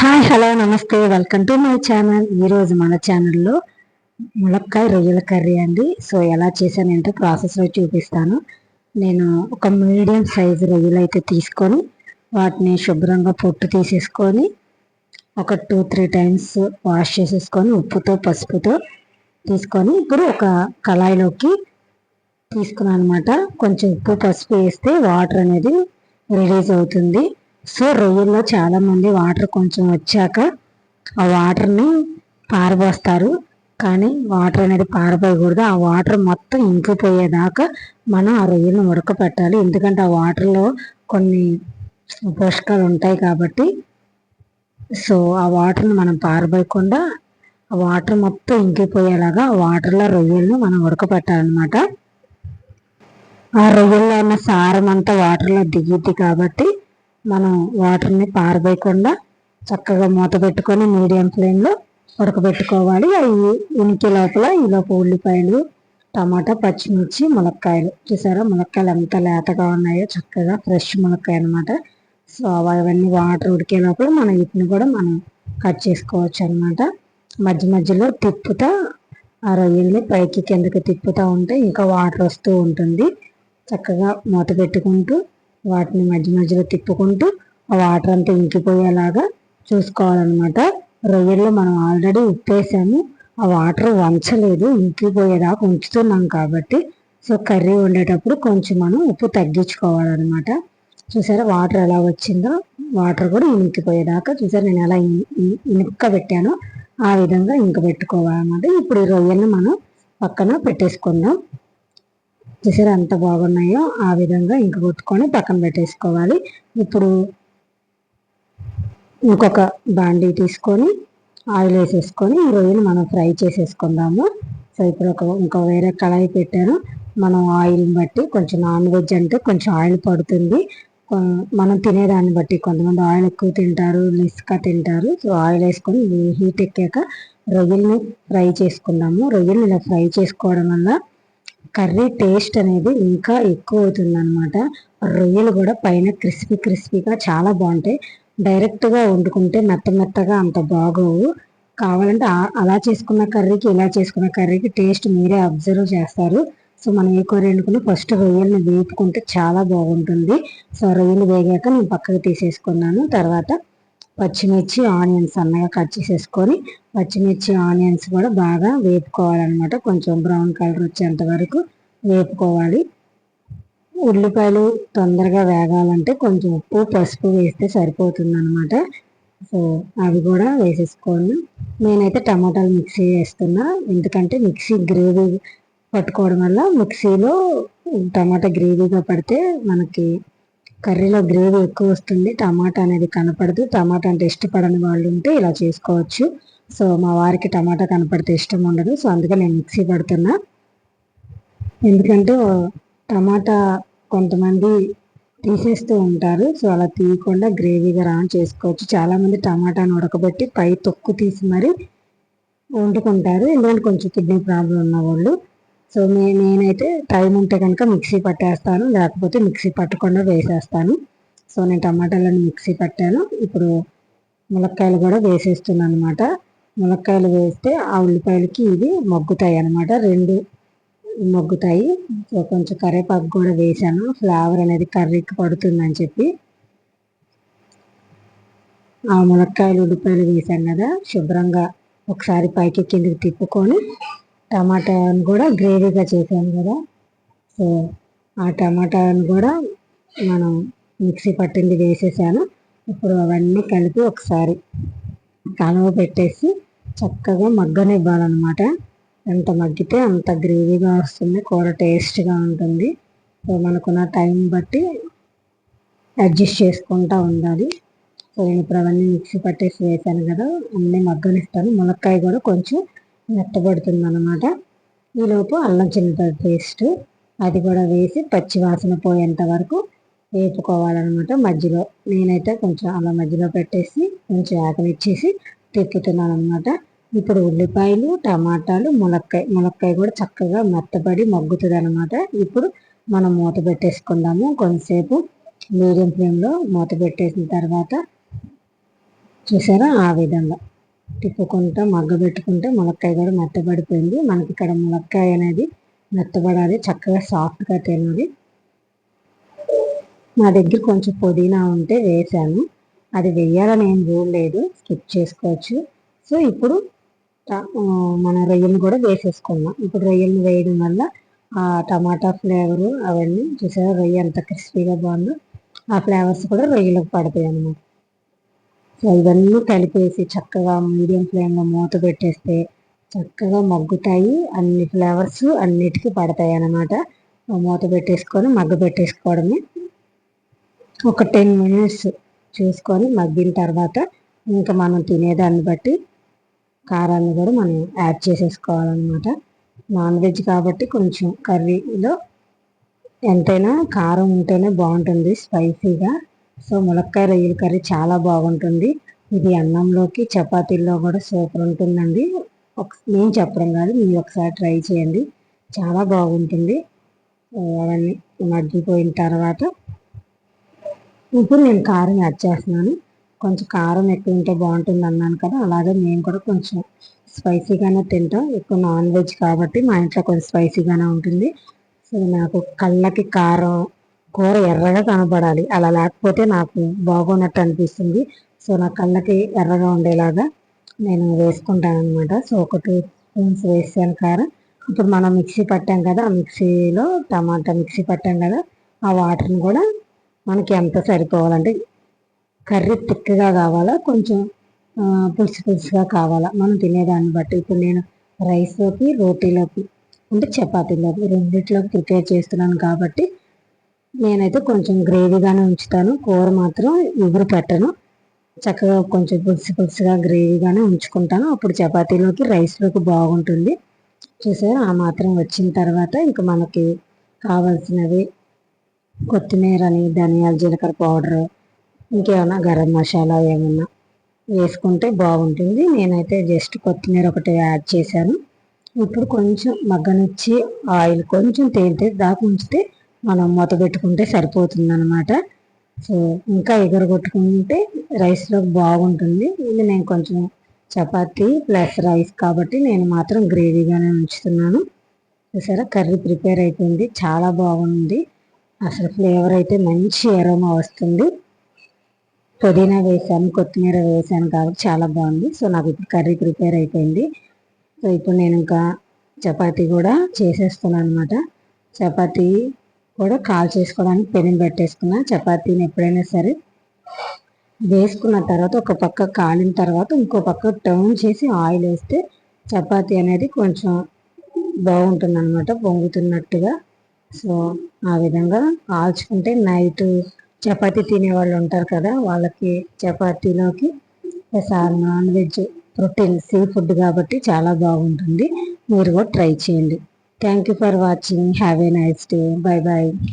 Hi hello namaste welcome to my channel ఈరోజు మన ఛానల్లో ములక్కాయ రొయ్యల కర్రీ అండి సో ఎలా చేశానంటే ప్రాసెస్లో చూపిస్తాను నేను ఒక మీడియం సైజు రొయ్యలు అయితే తీసుకొని వాటిని శుభ్రంగా పొట్టు తీసేసుకొని ఒక టూ త్రీ టైమ్స్ వాష్ చేసేసుకొని ఉప్పుతో పసుపుతో తీసుకొని ఇప్పుడు ఒక కళాయిలోకి తీసుకున్నాను అనమాట కొంచెం ఉప్పు పసుపు వేస్తే వాటర్ అనేది రిలీజ్ అవుతుంది సో రొయ్యల్లో చాలామంది వాటర్ కొంచెం వచ్చాక ఆ వాటర్ని పారబోస్తారు కానీ వాటర్ అనేది పారబోయకూడదు ఆ వాటర్ మొత్తం ఇంకిపోయేదాకా మనం ఆ రొయ్యలను ఉడకపెట్టాలి ఎందుకంటే ఆ వాటర్లో కొన్ని పోషకాలు ఉంటాయి కాబట్టి సో ఆ వాటర్ని మనం పారబోయకుండా ఆ వాటర్ మొత్తం ఇంకిపోయేలాగా వాటర్లో రొయ్యలను మనం ఉడకపెట్టాలన్నమాట ఆ రొయ్యల్లో ఉన్న సారం అంతా వాటర్లో దిగిద్ది కాబట్టి మనం వాటర్ని పారబోయకుండా చక్కగా మూత పెట్టుకొని మీడియం ఫ్లేమ్లో ఉడకబెట్టుకోవాలి అవి ఉనికి లోపల ఈలోపు ఉల్లిపాయలు టమాటా పచ్చిమిర్చి ములక్కాయలు చూసారా ములక్కాయలు ఎంత లేతగా ఉన్నాయో చక్కగా ఫ్రెష్ మునక్కాయ అనమాట సో అవన్నీ వాటర్ ఉడికే లోపల మనం వీటిని కూడా మనం కట్ చేసుకోవచ్చు అనమాట మధ్య మధ్యలో తిప్పుతా ఆ రొయ్యల్ని పైకి కిందకి తిప్పుతూ ఉంటే ఇంకా వాటర్ వస్తూ ఉంటుంది చక్కగా మూత పెట్టుకుంటూ వాటిని మధ్య మధ్యలో తిప్పుకుంటూ ఆ వాటర్ అంతా ఇంకిపోయేలాగా చూసుకోవాలన్నమాట రొయ్యల్లో మనం ఆల్రెడీ ఉప్పేసాము ఆ వాటర్ వంచలేదు ఇంకిపోయేదాకా ఉంచుతున్నాం కాబట్టి సో కర్రీ వండేటప్పుడు కొంచెం మనం ఉప్పు తగ్గించుకోవాలన్నమాట చూసారా వాటర్ ఎలా వచ్చిందో వాటర్ కూడా ఇంకిపోయేదాకా చూసారా నేను ఎలా ఇనుక్క పెట్టానో ఆ విధంగా ఇంక పెట్టుకోవాలన్నమాట ఇప్పుడు ఈ రొయ్యల్ని మనం పక్కన పెట్టేసుకుందాం చూసారు ఎంత బాగున్నాయో ఆ విధంగా ఇంక కొట్టుకొని పక్కన పెట్టేసుకోవాలి ఇప్పుడు ఇంకొక బాండీ తీసుకొని ఆయిల్ వేసేసుకొని ఈ రొయ్యలు మనం ఫ్రై చేసేసుకుందాము సో ఇప్పుడు ఒక ఇంకో వేరే కళాయి పెట్టాను మనం ఆయిల్ని బట్టి కొంచెం నాన్ వెజ్ అంటే కొంచెం ఆయిల్ పడుతుంది మనం తినేదాన్ని బట్టి కొంతమంది ఆయిల్ ఎక్కువ తింటారు లెస్గా తింటారు సో ఆయిల్ వేసుకొని హీట్ ఎక్కాక రొయ్యల్ని ఫ్రై చేసుకుందాము రొయ్యలు ఇలా ఫ్రై చేసుకోవడం వల్ల కర్రీ టేస్ట్ అనేది ఇంకా ఎక్కువ అవుతుంది అనమాట రొయ్యలు కూడా పైన క్రిస్పీ క్రిస్పీగా చాలా బాగుంటాయి డైరెక్ట్గా వండుకుంటే మెత్త మెత్తగా అంత బాగోవు కావాలంటే అలా చేసుకున్న కర్రీకి ఇలా చేసుకున్న కర్రీకి టేస్ట్ మీరే అబ్జర్వ్ చేస్తారు సో మనం ఏ కూర వండుకుని ఫస్ట్ రొయ్యలను వేపుకుంటే చాలా బాగుంటుంది సో రొయ్యలు వేగాక నేను పక్కకు తీసేసుకున్నాను తర్వాత పచ్చిమిర్చి ఆనియన్స్ సన్నగా కట్ చేసేసుకొని పచ్చిమిర్చి ఆనియన్స్ కూడా బాగా వేపుకోవాలన్నమాట కొంచెం బ్రౌన్ కలర్ వచ్చేంత వరకు వేపుకోవాలి ఉల్లిపాయలు తొందరగా వేగాలంటే కొంచెం ఉప్పు పసుపు వేస్తే సరిపోతుందన్నమాట సో అవి కూడా వేసేసుకోవాలి నేనైతే టమాటాలు మిక్సీ వేస్తున్నా ఎందుకంటే మిక్సీ గ్రేవీ పట్టుకోవడం వల్ల మిక్సీలో టమాటా గ్రేవీగా పడితే మనకి కర్రీలో గ్రేవీ ఎక్కువ వస్తుంది టమాటా అనేది కనపడదు టమాటా అంటే ఇష్టపడని వాళ్ళు ఉంటే ఇలా చేసుకోవచ్చు సో మా వారికి టమాటా కనపడితే ఇష్టం ఉండదు సో అందుకే నేను మిక్సీ పడుతున్నా ఎందుకంటే టమాటా కొంతమంది తీసేస్తూ ఉంటారు సో అలా తీయకుండా గ్రేవీగా రాన్ చేసుకోవచ్చు చాలామంది టమాటాను ఉడకబెట్టి పై తొక్కు తీసి మరి వండుకుంటారు ఎందుకంటే కొంచెం కిడ్నీ ప్రాబ్లం ఉన్న వాళ్ళు సో నేనైతే టైం ఉంటే కనుక మిక్సీ పట్టేస్తాను లేకపోతే మిక్సీ పట్టకుండా వేసేస్తాను సో నేను టమాటాలను మిక్సీ పట్టాను ఇప్పుడు ములక్కాయలు కూడా వేసేస్తున్నాను అనమాట ములక్కాయలు వేస్తే ఆ ఉల్లిపాయలకి ఇవి మగ్గుతాయి అనమాట రెండు మగ్గుతాయి సో కొంచెం కరివేపాకు కూడా వేసాను ఫ్లేవర్ అనేది కర్రీకి పడుతుందని చెప్పి ఆ మునక్కాయలు ఉల్లిపాయలు వేసాను కదా శుభ్రంగా ఒకసారి పైకి కిందికి తిప్పుకొని టమాటాను కూడా గ్రేవీగా చేశాను కదా సో ఆ టమాటాను కూడా మనం మిక్సీ పట్టింది వేసేసాను ఇప్పుడు అవన్నీ కలిపి ఒకసారి కలవ పెట్టేసి చక్కగా మగ్గనివ్వాలన్నమాట ఎంత మగ్గితే అంత గ్రేవీగా వస్తుంది కూర టేస్ట్గా ఉంటుంది సో మనకున్న టైం బట్టి అడ్జస్ట్ చేసుకుంటూ ఉండాలి సో నేను ఇప్పుడు అవన్నీ మిక్సీ పట్టేసి వేసాను కదా అన్నీ మగ్గనిస్తాను మునక్కాయ కూడా కొంచెం మెత్తబడుతుంది అనమాట ఈలోపు అల్లం చిన్నపెద్ద పేస్ట్ అది కూడా వేసి పచ్చి వాసన పోయేంత వరకు వేపుకోవాలన్నమాట మధ్యలో నేనైతే కొంచెం అలా మధ్యలో పెట్టేసి కొంచెం ఆకలిచ్చేసి తిప్పుతున్నాను అనమాట ఇప్పుడు ఉల్లిపాయలు టమాటాలు మునక్కాయ ములక్కాయ కూడా చక్కగా మెత్తబడి మగ్గుతుంది అనమాట ఇప్పుడు మనం మూత పెట్టేసుకుందాము కొంతసేపు మీడియం ఫ్లేమ్లో మూత పెట్టేసిన తర్వాత చూసారా ఆ విధంగా మగ్గ పెట్టుకుంటే ములక్కాయ కూడా మెత్తబడిపోయింది మనకి ఇక్కడ ములక్కాయ అనేది మెత్తబడాలి చక్కగా సాఫ్ట్గా తినాలి నా దగ్గర కొంచెం పుదీనా ఉంటే వేసాను అది వేయాలని ఏం రూల్ లేదు స్కిప్ చేసుకోవచ్చు సో ఇప్పుడు మన రొయ్యలు కూడా వేసేసుకుందాం ఇప్పుడు రొయ్యలు వేయడం వల్ల ఆ టమాటా ఫ్లేవరు అవన్నీ చూసారా రొయ్య ఎంత క్రిస్పీగా బాగుందో ఆ ఫ్లేవర్స్ కూడా రొయ్యలకు పడతాయి అన్నమాట ఇవన్నీ కలిపేసి చక్కగా మీడియం ఫ్లేమ్లో మూత పెట్టేస్తే చక్కగా మగ్గుతాయి అన్ని ఫ్లేవర్స్ అన్నిటికీ పడతాయి అన్నమాట మూత పెట్టేసుకొని మగ్గ పెట్టేసుకోవడమే ఒక టెన్ మినిట్స్ చూసుకొని మగ్గిన తర్వాత ఇంకా మనం తినేదాన్ని బట్టి కారాన్ని కూడా మనం యాడ్ చేసేసుకోవాలన్నమాట నాన్ వెజ్ కాబట్టి కొంచెం కర్రీలో ఎంతైనా కారం ఉంటేనే బాగుంటుంది స్పైసీగా సో ములక్కాయ రొయ్యల కర్రీ చాలా బాగుంటుంది ఇది అన్నంలోకి చపాతీల్లో కూడా సూపర్ ఉంటుందండి ఒక నేను చెప్పడం కాదు మీరు ఒకసారి ట్రై చేయండి చాలా బాగుంటుంది అవన్నీ మగ్గిపోయిన తర్వాత ఇప్పుడు నేను కారం యాడ్ చేస్తున్నాను కొంచెం కారం ఎక్కువ ఉంటే బాగుంటుంది అన్నాను కదా అలాగే మేము కూడా కొంచెం స్పైసీగానే తింటాం ఎక్కువ నాన్ వెజ్ కాబట్టి మా ఇంట్లో కొంచెం స్పైసీగానే ఉంటుంది సో నాకు కళ్ళకి కారం కూర ఎర్రగా కనపడాలి అలా లేకపోతే నాకు బాగున్నట్టు అనిపిస్తుంది సో నా కళ్ళకి ఎర్రగా ఉండేలాగా నేను వేసుకుంటాను అనమాట సో ఒక టూ స్పూన్స్ వేసాను కారం ఇప్పుడు మనం మిక్సీ పట్టాం కదా ఆ మిక్సీలో టమాటా మిక్సీ పట్టాం కదా ఆ వాటర్ని కూడా మనకి ఎంత సరిపోవాలంటే కర్రీ తిక్కగా కావాలా కొంచెం పులుసు పులుసుగా కావాలా మనం తినేదాన్ని బట్టి ఇప్పుడు నేను రైస్లోకి రోటీలోకి అంటే చపాతీలోకి రెండిట్లోకి ప్రిపేర్ చేస్తున్నాను కాబట్టి నేనైతే కొంచెం గ్రేవీగానే ఉంచుతాను కూర మాత్రం ఎవరు పెట్టను చక్కగా కొంచెం పులుసు పులుసుగా గ్రేవీగానే ఉంచుకుంటాను అప్పుడు చపాతీలోకి రైస్లోకి బాగుంటుంది చూసారు ఆ మాత్రం వచ్చిన తర్వాత ఇంకా మనకి కావాల్సినవి కొత్తిమీర అని ధనియాల జీలకర్ర పౌడర్ ఇంకేమైనా గరం మసాలా ఏమన్నా వేసుకుంటే బాగుంటుంది నేనైతే జస్ట్ కొత్తిమీర ఒకటి యాడ్ చేశాను ఇప్పుడు కొంచెం మగ్గనిచ్చి ఆయిల్ కొంచెం తేలితే దాకా ఉంచితే మనం మూత పెట్టుకుంటే సరిపోతుంది అనమాట సో ఇంకా ఎగరగొట్టుకుంటే రైస్లో బాగుంటుంది ఇది నేను కొంచెం చపాతీ ప్లస్ రైస్ కాబట్టి నేను మాత్రం గ్రేవీగానే ఉంచుతున్నాను చూసారా కర్రీ ప్రిపేర్ అయిపోయింది చాలా బాగుంది అసలు ఫ్లేవర్ అయితే మంచి ఎరోమా వస్తుంది పుదీనా వేసాను కొత్తిమీర వేసాను కాబట్టి చాలా బాగుంది సో నాకు ఇప్పుడు కర్రీ ప్రిపేర్ అయిపోయింది సో ఇప్పుడు నేను ఇంకా చపాతీ కూడా చేసేస్తున్నాను అనమాట చపాతీ కూడా కాల్ చేసుకోవడానికి పెనం పెట్టేసుకున్నా చపాతీని ఎప్పుడైనా సరే వేసుకున్న తర్వాత ఒక పక్క కాలిన తర్వాత ఇంకో పక్క టర్న్ చేసి ఆయిల్ వేస్తే చపాతి అనేది కొంచెం బాగుంటుంది అనమాట పొంగుతున్నట్టుగా సో ఆ విధంగా కాల్చుకుంటే నైట్ చపాతి తినే వాళ్ళు ఉంటారు కదా వాళ్ళకి చపాతీలోకి non veg protein sea food కాబట్టి చాలా బాగుంటుంది మీరు కూడా ట్రై చేయండి Thank you for watching. Have a nice day. Bye bye.